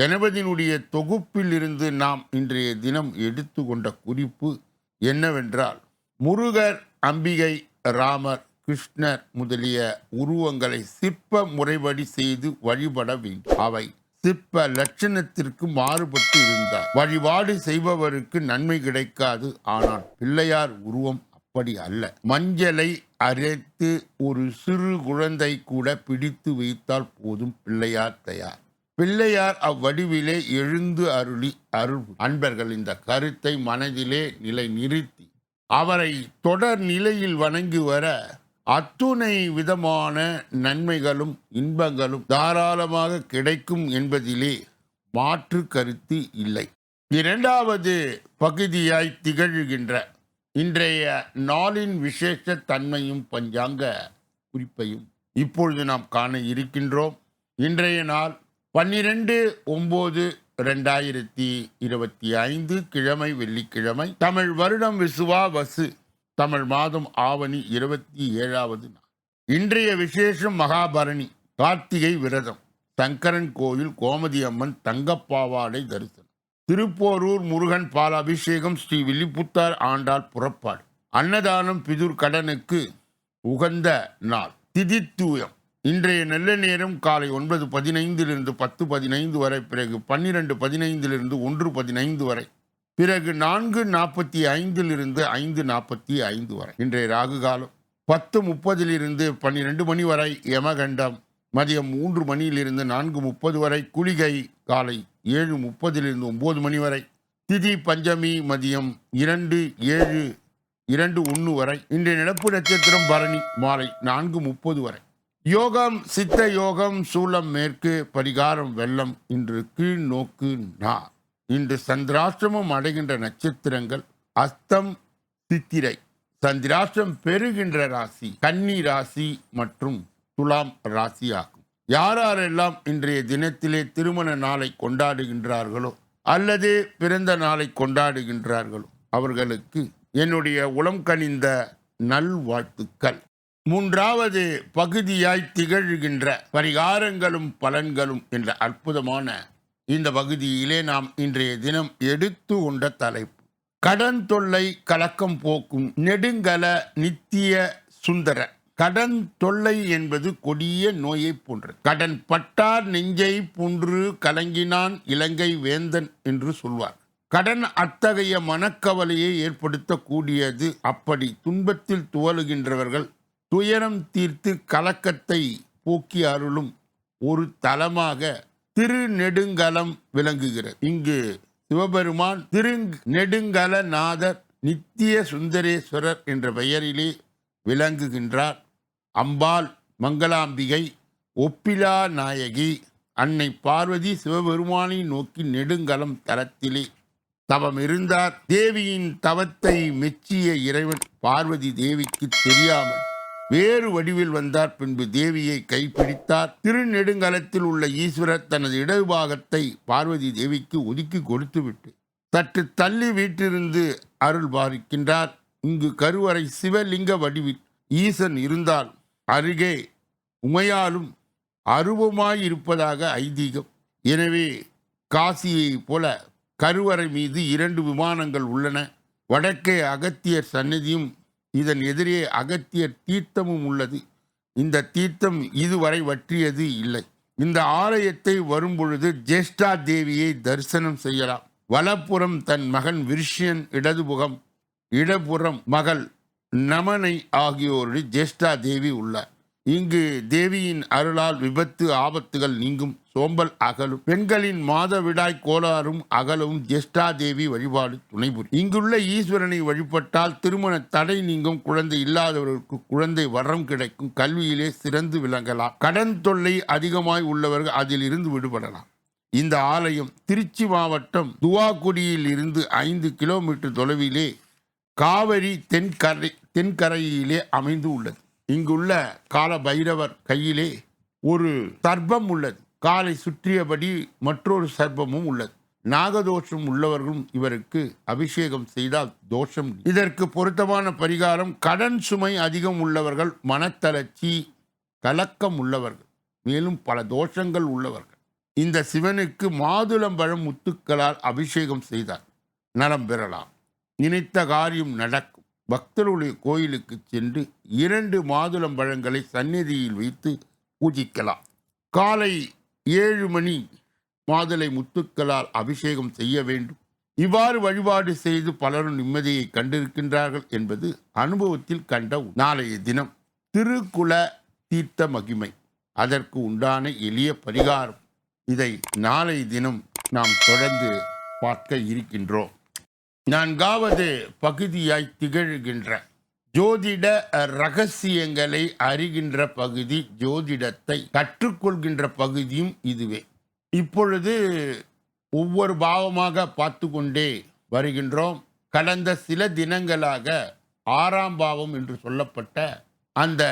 கணபதியினுடைய தொகுப்பில் இருந்து நாம் இன்றைய தினம் எடுத்துக்கொண்ட குறிப்பு என்னவென்றால் முருகர் அம்பிகை ராமர் கிருஷ்ணர் முதலிய உருவங்களை சிற்ப முறைப்படி செய்து வழிபட வேண்டும். அவை சிற்ப லட்சணத்திற்கு மாறுபட்டு இருந்தார் வழிபாடு செய்பவருக்கு நன்மை கிடைக்காது. ஆனால் பிள்ளையார் உருவம் அப்படி அல்ல. மஞ்சளை அரைத்து ஒரு சிறு குழந்தை கூட பிடித்து வைத்தால் போதும். பிள்ளையார் தயார். பிள்ளையார் அவ்வடிவிலே எழுந்து அருளி அருள் அன்பர்கள் இந்த கருத்தை மனதிலே நிலை நிறுத்தி அவரை தொடர் நிலையில் வணங்கி வர அத்துணை விதமான நன்மைகளும் இன்பங்களும் தாராளமாக கிடைக்கும் என்பதிலே மாற்று கருத்து இல்லை. இரண்டாவது பகுதியாய் திகழ்கின்ற இன்றைய நாளின் விசேஷ தன்மையும் பஞ்சாங்க குறிப்பையும் இப்பொழுது நாம் காண இருக்கின்றோம். இன்றைய நாள் பன்னிரண்டு ஒம்பது ரெண்டாயிரத்தி இருபத்தி ஐந்து கிழமை வெள்ளிக்கிழமை தமிழ் வருடம் விசுவா வசு தமிழ் மாதம் ஆவணி இருபத்தி ஏழாவது நாள். இன்றைய விசேஷம் மகாபரணி கார்த்திகை விரதம் சங்கரன் கோயில் கோமதி அம்மன் தங்கப்பாவாடை தரிசனம். திருப்போரூர் முருகன் பால் அபிஷேகம் ஸ்ரீ வில்லிபுத்தார் ஆண்டாள் புறப்பாடு. அன்னதானம் பிதுர் கடனுக்கு உகந்த நாள். திதித்தூயம் இன்றைய நல்ல நேரம் காலை ஒன்பது பதினைந்திலிருந்து பத்து பதினைந்து வரை பிறகு பன்னிரெண்டு பதினைந்திலிருந்து ஒன்று பதினைந்து வரை பிறகு நான்கு நாற்பத்தி ஐந்திலிருந்து ஐந்து நாற்பத்தி ஐந்து வரை. இன்றைய ராகு காலம் பத்து முப்பதிலிருந்து பன்னிரெண்டு மணி வரை யமகண்டம் மதியம் மூன்று மணியிலிருந்து நான்கு முப்பது வரை குளிகை காலை ஏழு முப்பதிலிருந்து ஒம்பது மணி வரை திதி பஞ்சமி மதியம் இரண்டு ஏழு இரண்டு ஒன்று வரை இன்றைய நடப்பு நட்சத்திரம் பரணி மாலை நான்கு முப்பது வரை. யோகம் சித்த யோகம் சூலம் மேற்கு பரிகாரம் வெள்ளம் இன்று கீழ் நோக்கு நா. இன்று சந்திராஷ்டிரமம் அடைகின்ற நட்சத்திரங்கள் அஸ்தம் சித்திரை. சந்திராஷ்டிரம் பெறுகின்ற ராசி கன்னி ராசி மற்றும் துலாம் ராசி ஆகும் யாரெல்லாம் இன்றைய தினத்திலே திருமண நாளை கொண்டாடுகின்றார்களோ அல்லது பிறந்த நாளை கொண்டாடுகின்றார்களோ அவர்களுக்கு என்னுடைய உளம் கனிந்த நல்வாழ்த்துக்கள். மூன்றாவது பகுதியாய் திகழ்கின்ற பரிகாரங்களும் பலன்களும் என்ற அற்புதமான இந்த பகுதியிலே நாம் இன்றைய தினம் எடுத்து கொண்ட தலைப்பு. கடன் தொல்லை கலக்கம் போக்கும் நெடுங்கல நித்திய சுந்தர. கடன் தொல்லை என்பது கொடிய நோயை போன்றது. கடன் பட்டார் நெஞ்சை புன்று கலங்கினான் இலங்கை வேந்தன் என்று சொல்வார். கடன் அத்தகைய மனக்கவலையை ஏற்படுத்தக்கூடியது அப்படி துன்பத்தில் துவலுகின்றவர்கள் துயரம் தீர்த்து கலக்கத்தை போக்கி அருளும் ஒரு தலமாக திருநெடுங்கலம் விளங்குகிறது. இங்கு சிவபெருமான் திரு நெடுங்கலநாதர் நித்திய சுந்தரேஸ்வரர் என்ற பெயரிலே விளங்குகின்றார். அம்பாள் மங்களாம்பிகை ஒப்பிலா நாயகி அன்னை பார்வதி சிவபெருமானை நோக்கி நெடுங்கலம் தலத்திலே தவம் இருந்தார் தேவியின் தவத்தை மெச்சிய இறைவன் பார்வதி தேவிக்கு தெரியாமல் வேறு வடிவில் வந்தார். பின்பு தேவியை கைப்பிடித்தார். திருநெடுங்கலத்தில் உள்ள ஈஸ்வரர் தனது இடதுபாகத்தை பார்வதி தேவிக்கு ஒதுக்கி கொடுத்துவிட்டு சற்று தள்ளி வீட்டிலிருந்து அருள் பாரிக்கின்றார் இங்கு கருவறை சிவலிங்க வடிவில் ஈசன் இருந்தால் அருகே உமையாலும் அருவமாயிருப்பதாக ஐதீகம். எனவே காசியைப் போல கருவறை மீது இரண்டு விமானங்கள் உள்ளன. வடக்கே அகத்தியர் சன்னதியும் இதன் எதிரே அகத்தியர் தீர்த்தமும் உள்ளது. இந்த தீர்த்தம் இதுவரை வற்றியது இல்லை. இந்த ஆலயத்தை வரும்பொழுது ஜேஷ்டா தேவியை தரிசனம் செய்யலாம். வலப்புறம் தன் மகன் விருஷ்யன் இடதுபுகம் இடப்புறம் மகள் நமனை ஆகியோருடைய ஜேஷ்டா தேவி உள்ளார். இங்கு தேவியின் அருளால் விபத்து ஆபத்துகள் நீங்கும். சோம்பல் அகலும். பெண்களின் மாதவிடாய் கோளாறும் அகலும். ஜெஷ்டாதேவி வழிபாடு துணைபுரி இங்குள்ள ஈஸ்வரனை வழிபட்டால் திருமண தடை நீங்கும். குழந்தை இல்லாதவர்களுக்கு குழந்தை வரம் கிடைக்கும். கல்வியிலே சிறந்து விளங்கலாம். கடன் தொல்லை அதிகமாய் உள்ளவர்கள் அதில் இருந்து விடுபடலாம். இந்த ஆலயம் திருச்சி மாவட்டம் துவாக்குடியில் இருந்து ஐந்து கிலோமீட்டர் தொலைவிலே காவிரி தென்கரை தென்கரையிலே அமைந்து உள்ளது. இங்குள்ள கால பைரவர் கையிலே ஒரு தர்ப்பம் உள்ளது. காலை சுற்றியபடி மற்றொரு சர்ப்பமும் உள்ளது. நாகதோஷம் உள்ளவர்களும் இவருக்கு அபிஷேகம் செய்தால் தோஷம் இதற்கு பொருத்தமான பரிகாரம் கடன் சுமை அதிகம் உள்ளவர்கள் மனத்தளர்ச்சி கலக்கம் உள்ளவர்கள் மேலும் பல தோஷங்கள் உள்ளவர்கள். இந்த சிவனுக்கு மாதுளம்பழம் முத்துக்களால் அபிஷேகம் செய்தார் நலம் பெறலாம். நினைத்த காரியம் நடக்கும். பக்தருடைய கோயிலுக்கு சென்று இரண்டு மாதுளம்பழங்களை சந்நிதியில் வைத்து பூஜிக்கலாம். காலை ஏழு மணி மாதுளை முத்துக்களால் அபிஷேகம் செய்ய வேண்டும். இவ்வாறு வழிபாடு செய்து பலரும் நிம்மதியை கண்டிருக்கின்றார்கள் என்பது அனுபவத்தில் கண்ட நாளைய தினம். திருக்குல தீர்த்த மகிமை. அதற்கு உண்டான எளிய பரிகாரம். இதை நாளை தினம் நாம் தொடர்ந்து பார்க்க இருக்கின்றோம். நான்காவது பகுதியாய் திகழ்கின்ற ஜோதிட ரகசியங்களை அறிகின்ற பகுதி ஜோதிடத்தை கற்றுக்கொள்கின்ற பகுதியும் இதுவே. இப்பொழுது ஒவ்வொரு பாவமாக பார்த்து கொண்டே வருகின்றோம். கடந்த சில தினங்களாக ஆறாம் பாவம் என்று சொல்லப்பட்ட அந்த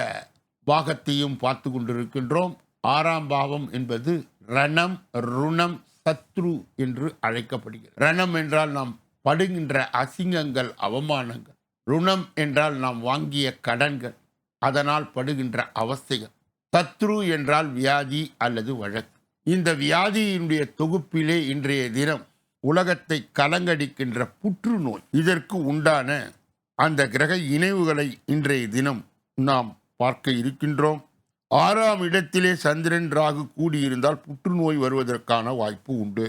பாகத்தையும் பார்த்து கொண்டிருக்கின்றோம். ஆறாம் பாவம் என்பது ரணம் ருணம் சத்ரு என்று அழைக்கப்படுகிறது. ரணம் என்றால் நாம் படுகின்ற அசிங்கங்கள் அவமானங்கள். ருணம் என்றால் நாம் வாங்கிய கடன்கள். அதனால் படுகின்ற அவஸ்தைகள் சத்ரு என்றால் வியாதி அல்லது வழக்கு. இந்த வியாதியினுடைய தொகுப்பிலே இன்றைய தினம் உலகத்தை கலங்கடிக்கின்ற புற்றுநோய். இதற்கு உண்டான அந்த கிரக இணைவுகளை இன்றைய தினம் நாம் பார்க்க இருக்கின்றோம். ஆறாம் இடத்திலே சந்திரன் ராகு கூடியிருந்தால் புற்றுநோய் வருவதற்கான வாய்ப்பு உண்டு.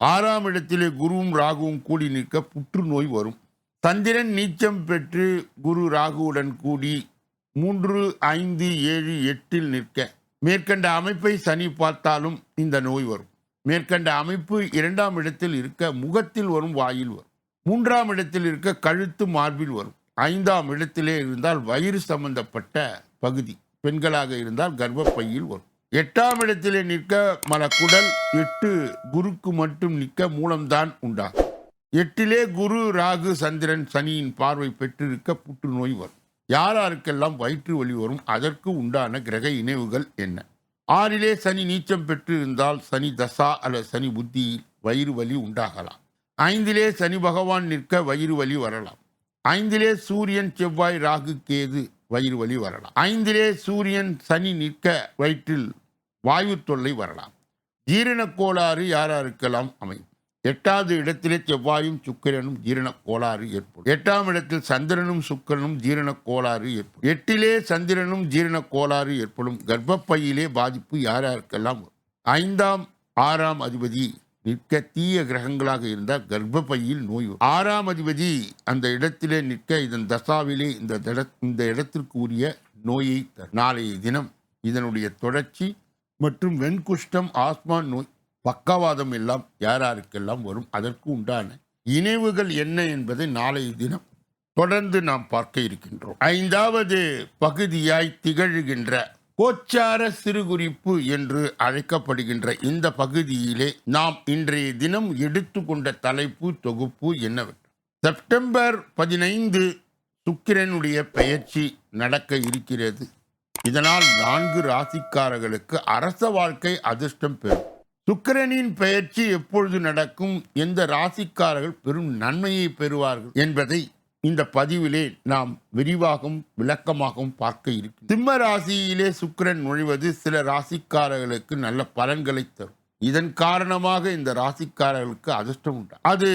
ஆறாம் இடத்திலே குருவும் ராகுவும் கூடி நிற்க புற்றுநோய் வரும். சந்திரன் நீச்சம் பெற்று குரு ராகுவுடன் கூடி மூன்று ஐந்து ஏழு எட்டில் நிற்க. மேற்கண்ட அமைப்பை சனி பார்த்தாலும் இந்த நோய் வரும். மேற்கண்ட அமைப்பு இரண்டாம் இடத்தில் இருக்க முகத்தில் வரும் வாயில் வரும். மூன்றாம் இடத்தில் இருக்க கழுத்து மார்பில் வரும். ஐந்தாம் இடத்திலே இருந்தால் வயிறு சம்பந்தப்பட்ட பகுதி. பெண்களாக இருந்தால் கர்ப்பப்பையில் வரும். எட்டாம் இடத்திலே நிற்க மலக்குடல் எட்டு குருக்கு மட்டும் நிற்க மூலம்தான் உண்டாகும். எட்டிலே குரு ராகு சந்திரன் சனியின் பார்வை பெற்றிருக்க புற்றுநோய் வரும். யாராருக்கெல்லாம் வயிற்று வலி வரும் அதற்கு உண்டான கிரக இணைவுகள் என்ன? ஆறிலே சனி நீச்சம் பெற்றிருந்தால் சனி தசா அல்லது சனி புத்தியில் வயிறு வலி உண்டாகலாம். ஐந்திலே சனி பகவான் நிற்க வயிறு வலி வரலாம். ஐந்திலே சூரியன் செவ்வாய் ராகு கேது வயிறு வலி வரலாம். ஐந்திலே சூரியன் சனி நிற்க வயிற்றில் வாயு தொல்லை வரலாம். ஜீரணக் கோளாறு யாராருக்கெல்லாம் அமையும்? எட்டாவது இடத்திலே செவ்வாயும் சுக்கிரனும் ஜீரண கோளாறு ஏற்படும். எட்டாம் இடத்தில் சந்திரனும் சுக்கிரனும் ஜீரண கோளாறு ஏற்படும். எட்டிலே சந்திரனும் ஜீரண கோளாறு ஏற்படும். கர்ப்பப்பையிலே பாதிப்பு யார் யாருக்கெல்லாம் ஐந்தாம் ஆறாம் அதிபதி நிற்க தீய கிரகங்களாக இருந்தால் கர்ப்பப்பையில் நோய் வரும். ஆறாம் அதிபதி அந்த இடத்திலே நிற்க இதன் தசாவிலே இந்த இந்த இடத்திற்கு உரிய நோயை நாளைய தினம் இதனுடைய தொடர்ச்சி மற்றும் வெண்குஷ்டம் ஆஸ்மா நோய் பக்கவாதம் எல்லாம் யார் யாருக்கெல்லாம் வரும்? அதற்கு உண்டான இணைவுகள் என்ன என்பதை நாளைய தினம் தொடர்ந்து நாம் பார்க்க இருக்கின்றோம். ஐந்தாவது பகுதியாய் திகழ்கின்ற கோச்சார சிறுகுறிப்பு என்று அழைக்கப்படுகின்ற இந்த பகுதியிலே நாம் இன்றைய தினம் எடுத்துக்கொண்ட தலைப்பு தொகுப்பு என்னவென்று செப்டம்பர் பதினைந்து சுக்கிரனுடைய பெயர்ச்சி நடக்க இருக்கிறது. இதனால் நான்கு ராசிக்காரர்களுக்கு அரச வாழ்க்கை அதிர்ஷ்டம் பெறும். சுக்கிரனின் பெயர்ச்சி எப்பொழுது நடக்கும்? எந்த ராசிக்காரர்கள் பெரும் நன்மையை பெறுவார்கள்? என்பதை இந்த பதிவிலே நாம் விரிவாகவும் விளக்கமாகவும் பார்க்க இருக்கும் சிம்ம ராசியிலே சுக்கிரன் நுழைவது சில ராசிக்காரர்களுக்கு நல்ல பலன்களை தரும். இதன் காரணமாக இந்த ராசிக்காரர்களுக்கு அதிர்ஷ்டம் உண்டு? அது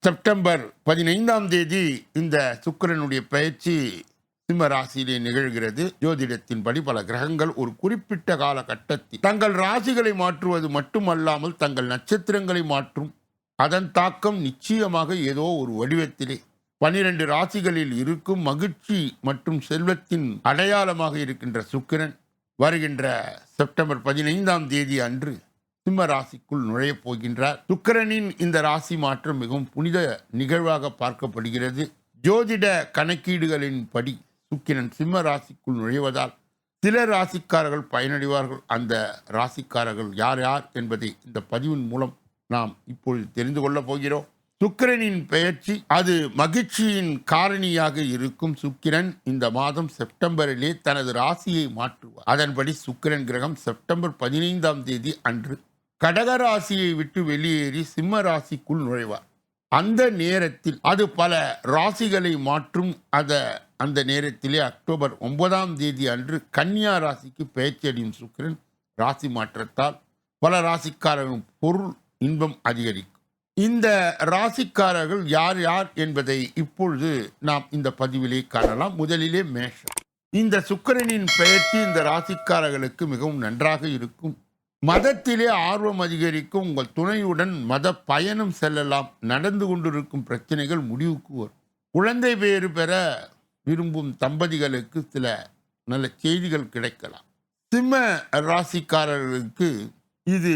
செப்டம்பர் பதினைந்தாம் தேதி இந்த சுக்கிரனுடைய பயிற்சி சிம்ம ராசியிலே நிகழ்கிறது. ஜோதிடத்தின்படி பல கிரகங்கள் ஒரு குறிப்பிட்ட காலகட்டத்தில் தங்கள் ராசிகளை மாற்றுவது மட்டுமல்லாமல் தங்கள் நட்சத்திரங்களை மாற்றும். அதன் தாக்கம் நிச்சயமாக ஏதோ ஒரு வடிவத்திலே. பனிரெண்டு ராசிகளில் இருக்கும் மகிழ்ச்சி மற்றும் செல்வத்தின் அடையாளமாக இருக்கின்ற சுக்கிரன் வருகின்ற செப்டம்பர் பதினைந்தாம் தேதி அன்று சிம்ம ராசிக்குள் நுழையப் போகின்றார். சுக்கிரனின் இந்த ராசி மாற்றம் மிகவும் புனித நிகழ்வாக பார்க்கப்படுகிறது. ஜோதிட கணக்கீடுகளின் படி சுக்கிரன் சிம்ம ராசிக்குள் நுழைவதால் சில ராசிக்காரர்கள் பயனடைவார்கள். அந்த ராசிக்காரர்கள் யார் யார் என்பதை இந்த பதிவின் மூலம் நாம் இப்பொழுது தெரிந்து கொள்ளப் போகிறோம். சுக்கிரனின் பெயர்ச்சி அது மகிழ்ச்சியின் காரணியாக இருக்கும் சுக்கிரன் இந்த மாதம் செப்டம்பரிலே தனது ராசியை மாற்றுவார். அதன்படி சுக்கிரன் கிரகம் செப்டம்பர் பதினைந்தாம் தேதி அன்று கடக ராசியை விட்டு வெளியேறி சிம்ம ராசிக்குள் நுழைவார். அந்த நேரத்தில் அது பல ராசிகளை மாற்றும். அத அந்த நேரத்திலே அக்டோபர் ஒன்பதாம் தேதி அன்று கன்னியா ராசிக்கு பெயர்ச்சியடையும் சுக்கிரன் ராசி மாற்றத்தால் பல ராசிக்காரர்களும் பொருள் இன்பம் அதிகரிக்கும். இந்த ராசிக்காரர்கள் யார் யார் என்பதை இப்பொழுது நாம் இந்த பதிவிலே காணலாம். முதலிலே மேஷம். இந்த சுக்கிரனின் பெயர்ச்சி இந்த ராசிக்காரர்களுக்கு மிகவும் நன்றாக இருக்கும். மதத்திலே ஆர்வம் அதிகரிக்கும் உங்கள் துணையுடன் மத பயணம் செல்லலாம். நடந்து கொண்டிருக்கும் பிரச்சனைகள் முடிவுக்கு வரும். குழந்தை பேறு பெற விரும்பும் தம்பதிகளுக்கு சில நல்ல செய்திகள் கிடைக்கலாம். சிம்ம ராசிக்காரர்களுக்கு இது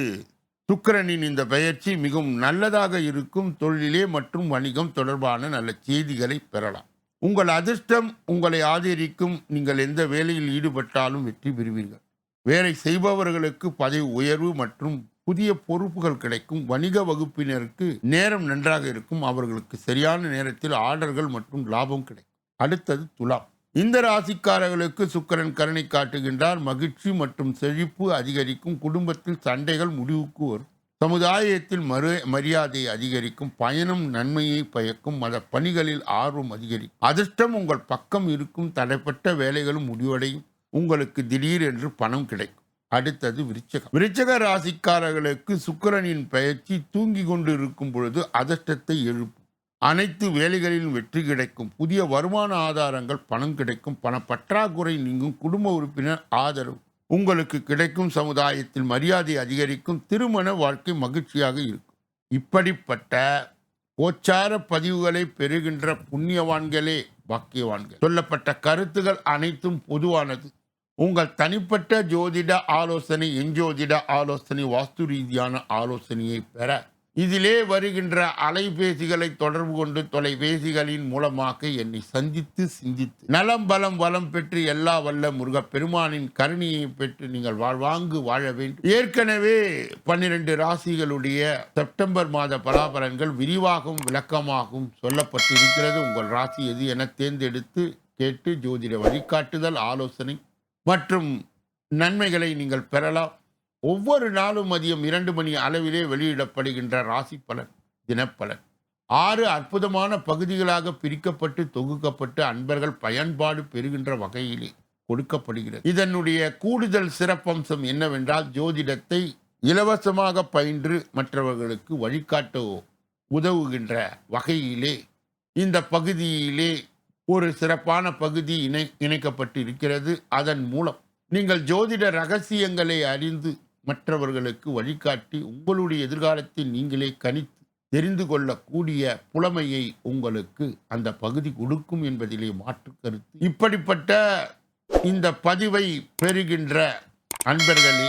சுக்கரனின் இந்த பயிற்சி மிகவும் நல்லதாக இருக்கும். தொழிலே மற்றும் வணிகம் தொடர்பான நல்ல செய்திகளை பெறலாம். உங்கள் அதிர்ஷ்டம் உங்களை ஆதரிக்கும். நீங்கள் எந்த வேலையில் ஈடுபட்டாலும் வெற்றி பெறுவீர்கள். வேலை செய்பவர்களுக்கு பதவி உயர்வு மற்றும் புதிய பொறுப்புகள் கிடைக்கும். வணிக வகுப்பினருக்கு நேரம் நன்றாக இருக்கும். அவர்களுக்கு சரியான நேரத்தில் ஆர்டர்கள் மற்றும் லாபம் கிடைக்கும். அடுத்தது துலாம். இந்த ராசிக்காரர்களுக்கு சுக்கிரன் கருணை காட்டுகின்றார். மகிழ்ச்சி மற்றும் செழிப்பு அதிகரிக்கும். குடும்பத்தில் சண்டைகள் முடிவுக்கு வரும். சமுதாயத்தில் மறு மரியாதை அதிகரிக்கும். பயணம் நன்மையை பயக்கும். மத பணிகளில் ஆர்வம் அதிகரிக்கும். அதிர்ஷ்டம் உங்கள் பக்கம் இருக்கும். தடைப்பட்ட வேலைகளும் முடிவடையும். உங்களுக்கு திடீர் என்று பணம் கிடைக்கும். அடுத்தது விருச்சகம். விருச்சக ராசிக்காரர்களுக்கு சுக்கரனின் பயிற்சி தூங்கி கொண்டு இருக்கும் பொழுது அதிர்ஷ்டத்தை எழுப்பும். அனைத்து வேலைகளிலும் வெற்றி கிடைக்கும். புதிய வருமான ஆதாரங்கள் பணம் கிடைக்கும். பண பற்றாக்குறை நீங்கும். குடும்ப உறுப்பினர் ஆதரவு. உங்களுக்கு கிடைக்கும் சமுதாயத்தில் மரியாதை அதிகரிக்கும். திருமண வாழ்க்கை மகிழ்ச்சியாக இருக்கும். இப்படிப்பட்ட கோச்சார பதிவுகளை பெறுகின்ற புண்ணியவான்களே பாக்கியவான்கள். சொல்லப்பட்ட கருத்துகள் அனைத்தும் பொதுவானது. உங்கள் தனிப்பட்ட ஜோதிட ஆலோசனை எஞ்சோதிட ஆலோசனை வாஸ்து ரீதியான ஆலோசனையை பெற இதிலே வருகின்ற அலைபேசிகளை தொடர்பு கொண்டு தொலைபேசிகளின் மூலமாக என்னை சந்தித்து சிந்தித்து நலம் பலம் வளம் பெற்று எல்லா வல்ல முருகப்பெருமானின் கருணையை பெற்று நீங்கள் வாழ்வாங்கு வாழ வேண்டும். ஏற்கனவே பன்னிரண்டு ராசிகளுடைய செப்டம்பர் மாத பலாபலன்கள் விரிவாகவும் விளக்கமாகவும் சொல்லப்பட்டிருக்கிறது. உங்கள் ராசி எது என தேர்ந்தெடுத்து கேட்டு ஜோதிட வழிகாட்டுதல் ஆலோசனை மற்றும் நன்மைகளை நீங்கள் பெறலாம். ஒவ்வொரு நாளும் மதியம் இரண்டு மணி அளவிலே வெளியிடப்படுகின்ற ராசி பலன் தினப்பலன். ஆறு அற்புதமான பகுதிகளாக பிரிக்கப்பட்டு தொகுக்கப்பட்டு அன்பர்கள் பயன்பாடு பெறுகின்ற வகையிலே கொடுக்கப்படுகிறது. இதனுடைய கூடுதல் சிறப்பம்சம் என்னவென்றால் ஜோதிடத்தை இலவசமாக பயின்று மற்றவர்களுக்கு வழிகாட்ட உதவுகின்ற வகையிலே இந்த பகுதியிலே ஒரு சிறப்பான பகுதி இணை இணைக்கப்பட்டு இருக்கிறது அதன் மூலம் நீங்கள் ஜோதிட ரகசியங்களை அறிந்து மற்றவர்களுக்கு வழிகாட்டி உங்களுடைய எதிர்காலத்தை நீங்களே கணித்து தெரிந்து கொள்ளக்கூடிய புலமையை உங்களுக்கு அந்த பகுதி கொடுக்கும் என்பதிலே மாற்று கருத்து. இப்படிப்பட்ட இந்த பதிவை பெறுகின்ற அன்பர்களே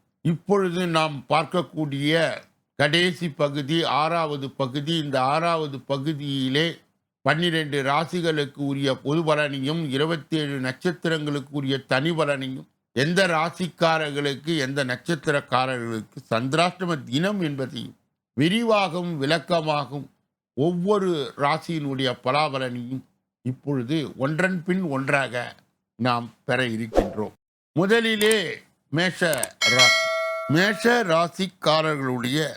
இப்பொழுது நாம் பார்க்கக்கூடிய கடைசி பகுதி ஆறாவது பகுதி. இந்த ஆறாவது பகுதியிலே பன்னிரெண்டு ராசிகளுக்கு உரிய பொது பலனையும் இருபத்தி ஏழு நட்சத்திரங்களுக்கு உரிய தனி பலனையும் எந்த ராசிக்காரர்களுக்கு எந்த நட்சத்திரக்காரர்களுக்கு சந்திராஷ்டம தினம் என்பதையும் விரிவாகவும் விளக்கமாகவும் ஒவ்வொரு ராசியினுடைய பலாபலனையும் இப்பொழுது ஒன்றன் பின் ஒன்றாக நாம் பெற இருக்கின்றோம். முதலிலே மேஷ ராசி. மேஷ ராசிக்காரர்களுடைய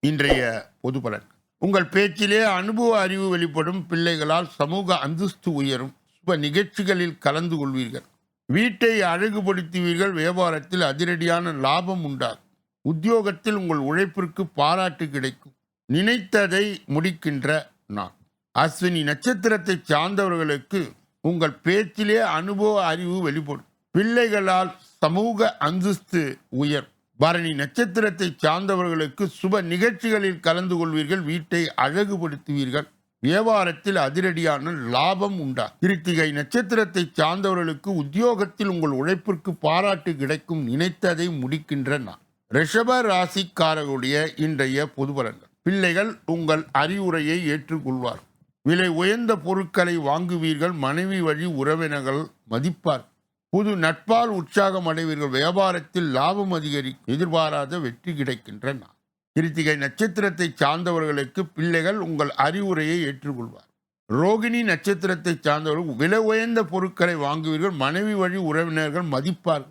இன்றைய பொது பலன் உங்கள் பேச்சிலே அனுபவ அறிவு வெளிப்படும் பிள்ளைகளால் சமூக அந்தஸ்து உயரும். சுப நிகழ்ச்சிகளில் கலந்து கொள்வீர்கள். வீட்டை அழகுபடுத்துவீர்கள். வியாபாரத்தில் அதிரடியான லாபம் உண்டாகும். உத்தியோகத்தில் உங்கள் உழைப்பிற்கு பாராட்டு கிடைக்கும். நினைத்ததை முடிக்கின்ற நான் அஸ்வினி நட்சத்திரத்தை சார்ந்தவர்களுக்கு உங்கள் பேச்சிலே அனுபவ அறிவு வெளிப்படும். பிள்ளைகளால் சமூக அந்தஸ்து உயர் பரணி நட்சத்திரத்தை சார்ந்தவர்களுக்கு சுப நிகழ்ச்சிகளில் கலந்து கொள்வீர்கள் வீட்டை அழகுபடுத்துவீர்கள். வியாபாரத்தில் அதிரடியான லாபம் உண்டா? கிருத்திகை நட்சத்திரத்தை சார்ந்தவர்களுக்கு உத்தியோகத்தில் உங்கள் உழைப்பிற்கு பாராட்டு கிடைக்கும் நினைத்ததை முடிக்கின்ற நான் ரிஷப ராசிக்காரர்களுடைய இன்றைய பொதுபலன்கள் பிள்ளைகள் உங்கள் அறிவுரையை ஏற்றுக்கொள்வார் விலை உயர்ந்த பொருட்களை வாங்குவீர்கள் மனைவி வழி உறவினர்கள் மதிப்பார். புது நட்பால் உற்சாகம் அடைவீர்கள். வியாபாரத்தில் லாபம் அதிகரிக்கும் எதிர்பாராத வெற்றி கிடைக்கின்ற நான் கிருத்திகை நட்சத்திரத்தை சார்ந்தவர்களுக்கு பிள்ளைகள் உங்கள் அறிவுரையை ஏற்றுக்கொள்வார். ரோகிணி நட்சத்திரத்தை சார்ந்தவர்கள் விலை உயர்ந்த பொருட்களை வாங்குவீர்கள். மனைவி வழி உறவினர்கள் மதிப்பார்.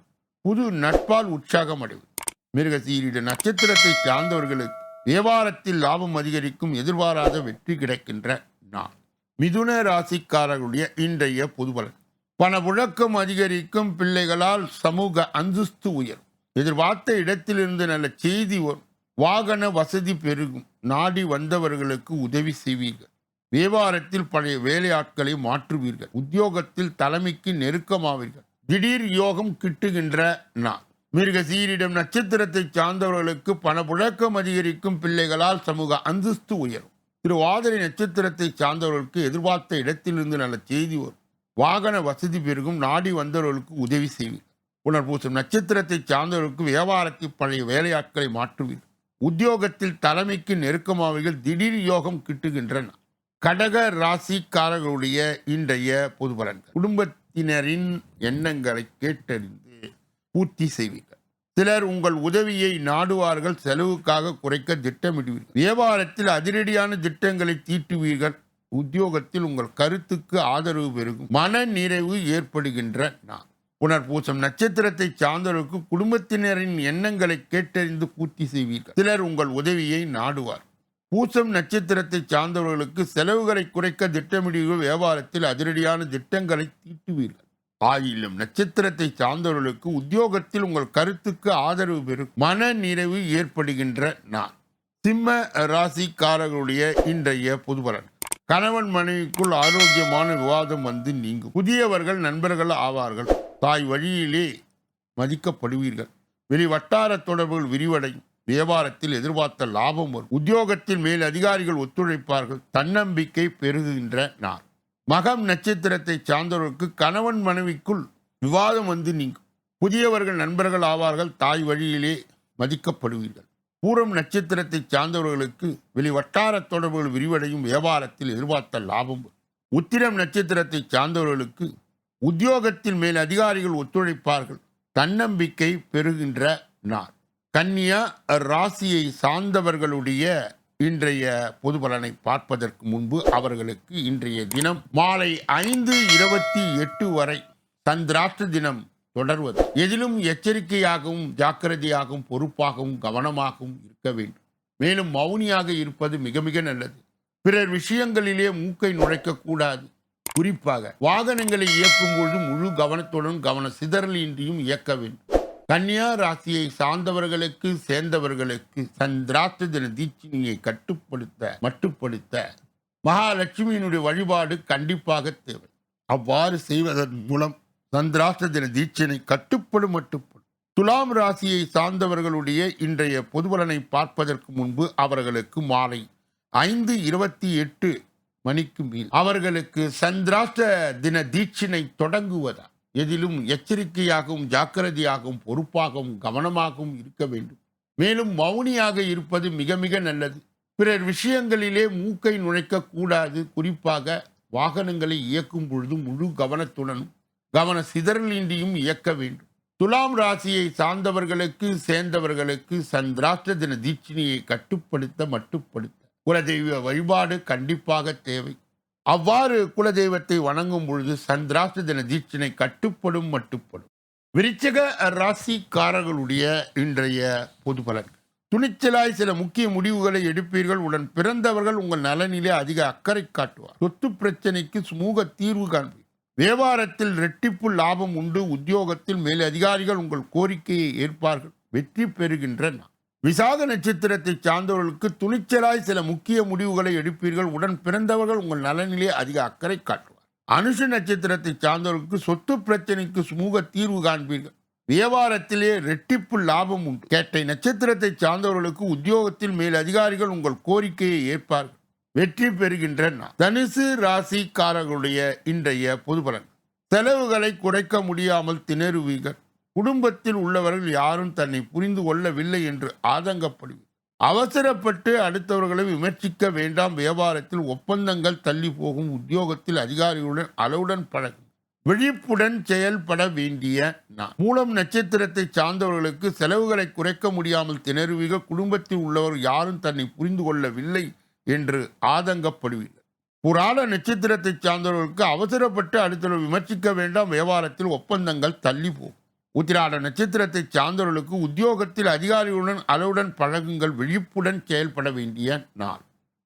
புது நட்பால் உற்சாகம் அடைவர் மிருகசீரிட நட்சத்திரத்தை சார்ந்தவர்களுக்கு வியாபாரத்தில் லாபம் அதிகரிக்கும் எதிர்பாராத வெற்றி கிடைக்கின்ற நாள் மிதுன ராசிக்காரர்களுடைய இன்றைய பொதுபலன் பணப்புழக்கம் அதிகரிக்கும் பிள்ளைகளால் சமூக அந்தஸ்து உயரும். எதிர்பார்த்த இடத்திலிருந்து நல்ல செய்தி வரும். வாகன வசதி பெருகும். நாடி வந்தவர்களுக்கு உதவி செய்வீர்கள். வியாபாரத்தில் பழைய வேலையாட்களை மாற்றுவீர்கள். உத்தியோகத்தில் தலைமைக்கு நெருக்கமாவீர்கள். திடீர் யோகம் கிட்டுகின்ற நா மிருக சீரிடம் நட்சத்திரத்தை சார்ந்தவர்களுக்கு பணப்புழக்கம் அதிகரிக்கும் பிள்ளைகளால் சமூக அந்தஸ்து உயரும். திருவாதிரை நட்சத்திரத்தை சார்ந்தவர்களுக்கு எதிர்பார்த்த இடத்திலிருந்து நல்ல செய்தி வரும். வாகன வசதி பெருகும் நாடி வந்தவர்களுக்கு உதவி செய்வேன். உணர் பூசும் நட்சத்திரத்தை சார்ந்தவர்களுக்கு வியாபாரத்தை பழைய வேலையாட்களை மாற்றுவீர்கள் உத்தியோகத்தில் தலைமைக்கு நெருக்கமாவீர்கள் திடீர் யோகம் கிட்டுகின்றன. கடக ராசிக்காரர்களுடைய இன்றைய பொது பலன்கள். குடும்பத்தினரின் எண்ணங்களை கேட்டறிந்து பூர்த்தி செய்வீர்கள் சிலர் உங்கள் உதவியை நாடுவார்கள் செலவுக்காக குறைக்க திட்டமிடுவீர்கள். வியாபாரத்தில் அதிரடியான திட்டங்களை தீட்டுவீர்கள். உத்தியோகத்தில் உங்கள் கருத்துக்கு ஆதரவு பெருகும். மன நிறைவு ஏற்படுகின்ற நான் புனர்பூசம் நட்சத்திரத்தை சார்ந்தவர்களுக்கு குடும்பத்தினரின் எண்ணங்களை கேட்டறிந்து பூர்த்தி செய்வீர்கள். சிலர் உங்கள் உதவியை நாடுவார். பூசம் நட்சத்திரத்தை சார்ந்தவர்களுக்கு செலவுகளை குறைக்க திட்டமிடுவீர்கள். வியாபாரத்தில் அதிரடியான திட்டங்களை தீட்டுவீர்கள். ஆயிலும் நட்சத்திரத்தை சார்ந்தவர்களுக்கு உத்தியோகத்தில் உங்கள் கருத்துக்கு ஆதரவு பெறும் மன நிறைவு ஏற்படுகின்ற நான் சிம்ம ராசிக்காரர்களுடைய இன்றைய பொதுபலன். கணவன் மனைவிக்குள் ஆரோக்கியமான விவாதம் வந்து நீங்கும். புதியவர்கள் நண்பர்கள் ஆவார்கள். தாய் வழியிலே மதிக்கப்படுவீர்கள். வெளி வட்டார தொடர்புகள் விரிவடையும். வியாபாரத்தில் எதிர்பார்த்த லாபம் வரும். உத்தியோகத்தில் மேல் அதிகாரிகள் ஒத்துழைப்பார்கள். தன்னம்பிக்கை பெருகுகின்ற நாள். மகம் நட்சத்திரத்தை சார்ந்தவர்களுக்கு கணவன் மனைவிக்குள் விவாதம் வந்து நீங்கும். புதியவர்கள் நண்பர்கள் ஆவார்கள். தாய் வழியிலே மதிக்கப்படுவீர்கள். பூரம் நட்சத்திரத்தை சார்ந்தவர்களுக்கு வெளி வட்டார தொடர்புகள் விரிவடையும் வியாபாரத்தில் எதிர்பார்த்த லாபம். உத்திரம் நட்சத்திரத்தை சார்ந்தவர்களுக்கு உத்தியோகத்தின் மேல் அதிகாரிகள் ஒத்துழைப்பார்கள். தன்னம்பிக்கை பெறுகின்ற நாள். கன்னியா ராசியை சார்ந்தவர்களுடைய இன்றைய பொது பலனை பார்ப்பதற்கு முன்பு அவர்களுக்கு இன்றைய தினம் மாலை ஐந்து இருபத்தி எட்டு வரை சந்திராஷ்ட தினம் தொடர்வது. எதிலும் எச்சரிக்கையாகவும் ஜாக்கிரதையாகவும் பொறுப்பாகவும் கவனமாகவும் இருக்க வேண்டும். மேலும் மௌனியாக இருப்பது மிக மிக நல்லது. பிறர் விஷயங்களிலே மூக்கை நுழைக்க கூடாது குறிப்பாக வாகனங்களை இயக்கும் பொழுது முழு கவனத்துடன் கவன சிதறலின்றியும் இயக்க வேண்டும். கன்னியா ராசியை சார்ந்தவர்களுக்கு சேர்ந்தவர்களுக்கு சந்திராத்த தின தீட்சினியை கட்டுப்படுத்த மட்டுப்படுத்த மகாலட்சுமியினுடைய வழிபாடு கண்டிப்பாக தேவை. அவ்வாறு செய்வதன் மூலம் சந்திராஷ்ட தின தீட்சனை கட்டுப்படும் மட்டுப்படும். துலாம் ராசியை சார்ந்தவர்களுடைய இன்றைய பொதுபலனை பார்ப்பதற்கு முன்பு அவர்களுக்கு மாலை ஐந்து இருபத்தி எட்டு மணிக்கு மேல். அவர்களுக்கு சந்திராஷ்ட தின தீட்சினை தொடங்குவதா? எதிலும் எச்சரிக்கையாகவும் ஜாக்கிரதையாகவும் பொறுப்பாகவும் கவனமாகவும் இருக்க வேண்டும். மேலும் மௌனியாக இருப்பது மிக மிக நல்லது. பிறர் விஷயங்களிலே மூக்கை நுழைக்க கூடாது குறிப்பாக வாகனங்களை இயக்கும் பொழுது முழு கவனத்துடனும் கவன சிதறலின்றியும் இயக்க வேண்டும். துலாம் ராசியை சார்ந்தவர்களுக்கு சேர்ந்தவர்களுக்கு சந்திராஷ்ட தின தீட்சினியை கட்டுப்படுத்த மட்டுப்படுத்த குலதெய்வ வழிபாடு கண்டிப்பாக தேவை. அவ்வாறு குலதெய்வத்தை வணங்கும் பொழுது சந்திராஷ்ட தின தீட்சினை கட்டுப்படும் மட்டுப்படும். விருச்சக ராசிக்காரர்களுடைய இன்றைய பொது பலன் துணிச்சலாய் சில முக்கிய முடிவுகளை எடுப்பீர்கள். உடன் பிறந்தவர்கள் உங்கள் நலனிலே அதிக அக்கறை காட்டுவார். சொத்து பிரச்சனைக்கு சுமூக தீர்வு காண்பீர்கள். வியாபாரத்தில் ரெட்டிப்பு லாபம் உண்டு. உத்தியோகத்தில் மேல் அதிகாரிகள் உங்கள் கோரிக்கையை ஏற்பார்கள். வெற்றி பெறுகின்ற விசாக நட்சத்திரத்தை சார்ந்தவர்களுக்கு துணிச்சலாய் சில முக்கிய முடிவுகளை எடுப்பீர்கள். உடன் பிறந்தவர்கள் உங்கள் நலனிலே அதிக அக்கறை காட்டுவார். அனுஷ நட்சத்திரத்தை சார்ந்தவர்களுக்கு சொத்து பிரச்சனைக்கு சுமூக தீர்வு காண்பீர்கள். வியாபாரத்திலே ரெட்டிப்பு லாபம் உண்டு. கேட்டை நட்சத்திரத்தை சார்ந்தவர்களுக்கு உத்தியோகத்தில் மேல் அதிகாரிகள் உங்கள் கோரிக்கையை ஏற்பார்கள். வெற்றி பெறுகின்ற நாள். தனுசு ராசிக்காரர்களுடைய இன்றைய பொது பலன் செலவுகளை குறைக்க முடியாமல் திணறுவீர்கள். குடும்பத்தில் உள்ளவர்கள் யாரும் தன்னை புரிந்து கொள்ளவில்லை என்று ஆதங்கப்படுவீர்கள். அவசரப்பட்டு அடுத்தவர்களை விமர்சிக்க வேண்டாம். வியாபாரத்தில் ஒப்பந்தங்கள் தள்ளி போகும். உத்தியோகத்தில் அதிகாரிகளுடன் அளவுடன் பழகும். விழிப்புடன் செயல்பட வேண்டிய நான் மூலம் நட்சத்திரத்தை சார்ந்தவர்களுக்கு செலவுகளை குறைக்க முடியாமல் திணறுவீர்கள். குடும்பத்தில் உள்ளவர் யாரும் தன்னை புரிந்து கொள்ளவில்லை. என்று ஆதங்கப்படுவீர்கள். புராண நட்சத்திரத்தை சார்ந்தவர்களுக்கு அவசரப்பட்டு அடுத்தவர்கள் விமர்சிக்க வேண்டாம். வியாபாரத்தில் ஒப்பந்தங்கள் தள்ளி போகும் உத்திராட நட்சத்திரத்தை சார்ந்தவர்களுக்கு உத்தியோகத்தில் அதிகாரிகளுடன் அளவுடன் பழகுங்கள். விழிப்புடன் செயல்பட வேண்டிய நாள்.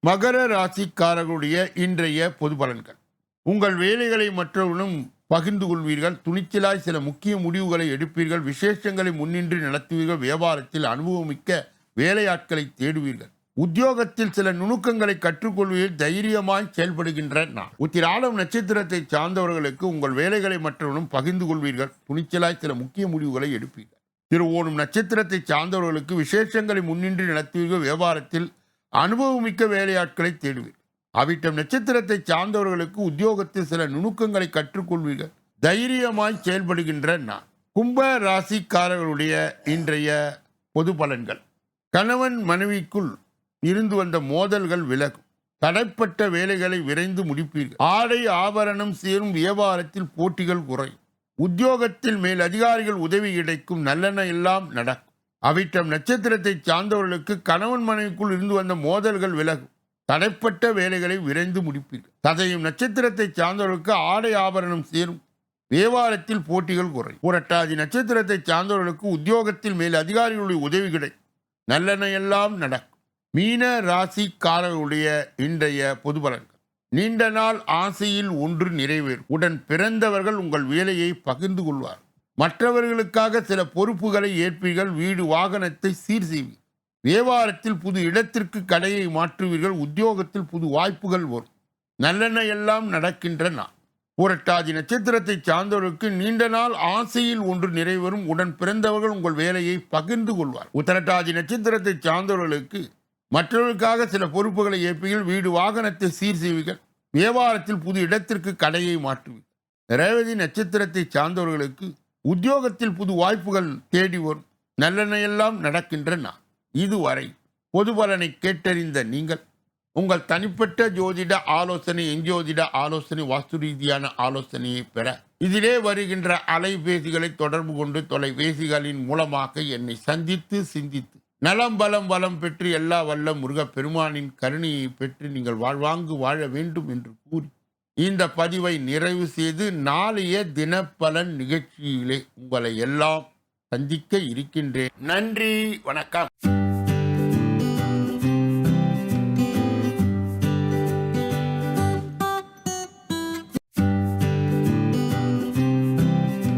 மகர ராசிக்காரர்களுடைய இன்றைய பொது பலன்கள். உங்கள் வேலைகளை மற்றவர்களும் பகிர்ந்து கொள்வீர்கள். துணிச்சலாய் சில முக்கிய முடிவுகளை எடுப்பீர்கள். விசேஷங்களை முன்னின்று நடத்துவீர்கள். வியாபாரத்தில் அனுபவமிக்க வேலையாட்களை தேடுவீர்கள். உத்தியோகத்தில் சில நுணுக்கங்களை கற்றுக்கொள்வதில் தைரியமாய் செயல்படுகின்ற நான். உத்திராடம் நட்சத்திரத்தை சார்ந்தவர்களுக்கு உங்கள் வேலைகளை மற்றவர்களும் பகிர்ந்து கொள்வீர்கள். துணிச்சலாய் சில முக்கிய முடிவுகளை எடுப்பீர்கள். திரு ஓனும் நட்சத்திரத்தை சார்ந்தவர்களுக்கு விசேஷங்களை முன்னின்று நடத்துவீர்கள். வியாபாரத்தில் அனுபவமிக்க வேலையாட்களை தேடுவீர்கள். அவிட்டம் நட்சத்திரத்தை சார்ந்தவர்களுக்கு உத்தியோகத்தில் சில நுணுக்கங்களை கற்றுக்கொள்வீர்கள். தைரியமாய் செயல்படுகின்ற நான். கும்ப ராசிக்காரர்களுடைய இன்றைய பொது பலன்கள். கணவன் மனைவிக்குள் இருந்து வந்த மோதல்கள் விலகும். தடைப்பட்ட வேலைகளை விரைந்து முடிப்பீர்கள். ஆடை ஆபரணம் சேரும் வியாபாரத்தில் போட்டிகள் குறையும். உத்தியோகத்தில் மேல் அதிகாரிகள் உதவி கிடைக்கும். நல்லெண்ண எல்லாம் நடக்கும். அவிட்டம் நட்சத்திரத்தை சார்ந்தவர்களுக்கு கணவன் மனைவிக்குள் இருந்து வந்த மோதல்கள் விலகும். தடைப்பட்ட வேலைகளை விரைந்து முடிப்பீர்கள். ததையும் நட்சத்திரத்தை சார்ந்தவர்களுக்கு ஆடை ஆபரணம் சேரும் வியாபாரத்தில் போட்டிகள் குறையும். புரட்டாதி நட்சத்திரத்தை சார்ந்தவர்களுக்கு உத்தியோகத்தில் மேல் அதிகாரிகளுடைய உதவி கிடைக்கும். நல்லெண்ண எல்லாம் நடக்கும். மீன ராசிக்காரர்களுடைய இன்றைய பொது பலன்கள். நீண்ட நாள் ஆசையில் ஒன்று நிறைவேறும். உடன் பிறந்தவர்கள் உங்கள் வேலையை பகிர்ந்து கொள்வார். மற்றவர்களுக்காக சில பொறுப்புகளை ஏற்பீர்கள். வீடு வாகனத்தை சீர் செய்வீர்கள் வியாபாரத்தில் புது இடத்திற்கு கடையை மாற்றுவீர்கள். உத்தியோகத்தில் புது வாய்ப்புகள் வரும். நல்லெண்ண எல்லாம் நடக்கின்ற புரட்டாதி நட்சத்திரத்தை சார்ந்தவர்களுக்கு நீண்ட நாள் ஆசையில் ஒன்று நிறைவேறும். உடன் பிறந்தவர்கள் உங்கள் வேலையை பகிர்ந்து கொள்வார். உத்தரட்டாதி நட்சத்திரத்தை சார்ந்தவர்களுக்கு மற்றவர்களுக்காக சில பொறுப்புகளை ஏற்பீர்கள். வீடு வாகனத்தை சீர் செய்வீர்கள். வியாபாரத்தில் புது இடத்திற்கு கடையை மாற்றுவீர்கள். ரேவதி நட்சத்திரத்தை சார்ந்தவர்களுக்கு உத்தியோகத்தில் புது வாய்ப்புகள் தேடி வரும். நல்லெண்ணெல்லாம் நடக்கின்ற நான் இதுவரை பொது பலனை கேட்டறிந்த நீங்கள் உங்கள் தனிப்பட்ட ஜோதிட ஆலோசனை எஞ்சோதிட ஆலோசனை வாஸ்து ரீதியான ஆலோசனையை பெற இதிலே வருகின்ற அலைபேசிகளை தொடர்பு கொண்டு தொலைபேசிகளின் மூலமாக என்னை சந்தித்து சிந்தித்து நலம் பலம் வளம் பெற்று எல்லா வல்ல முருகப்பெருமானின் கருணையை பெற்று நீங்கள் வாழ்வாங்கு வாழ வேண்டும் என்று கூறி இந்த பதிவை நிறைவு செய்து நாளைய தினப்பலன் நிகழ்ச்சியிலே உங்களை எல்லாம் சந்திக்க இருக்கின்றேன். நன்றி வணக்கம்.